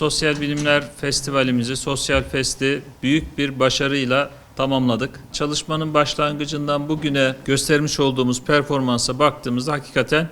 Sosyal Bilimler Festivalimizi, Sosyal Fest'i büyük bir başarıyla tamamladık. Çalışmanın başlangıcından bugüne göstermiş olduğumuz performansa baktığımızda hakikaten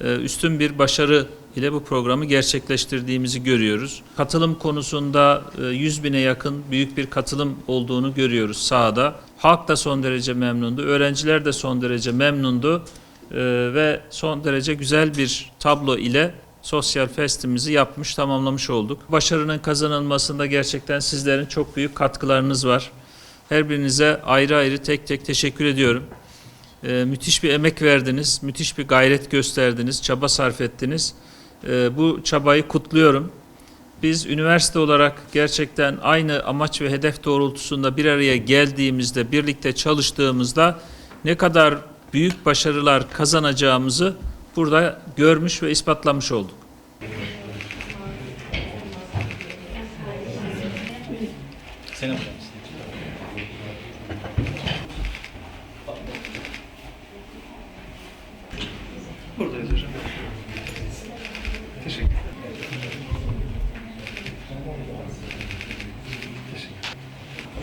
e, üstün bir başarı ile bu programı gerçekleştirdiğimizi görüyoruz. Katılım konusunda e, 100 bine yakın büyük bir katılım olduğunu görüyoruz sahada. Halk da son derece memnundu, öğrenciler de son derece memnundu E, ve son derece güzel bir tablo ile sosyal festimizi yapmış, tamamlamış olduk. Başarının kazanılmasında gerçekten sizlerin çok büyük katkılarınız var. Her birinize ayrı ayrı tek tek teşekkür ediyorum. Ee, müthiş bir emek verdiniz, müthiş bir gayret gösterdiniz, çaba sarf ettiniz. Ee, bu çabayı kutluyorum. Biz üniversite olarak gerçekten aynı amaç ve hedef doğrultusunda bir araya geldiğimizde, birlikte çalıştığımızda ne kadar büyük başarılar kazanacağımızı burada görmüş ve ispatlamış olduk. Buradayız hocam.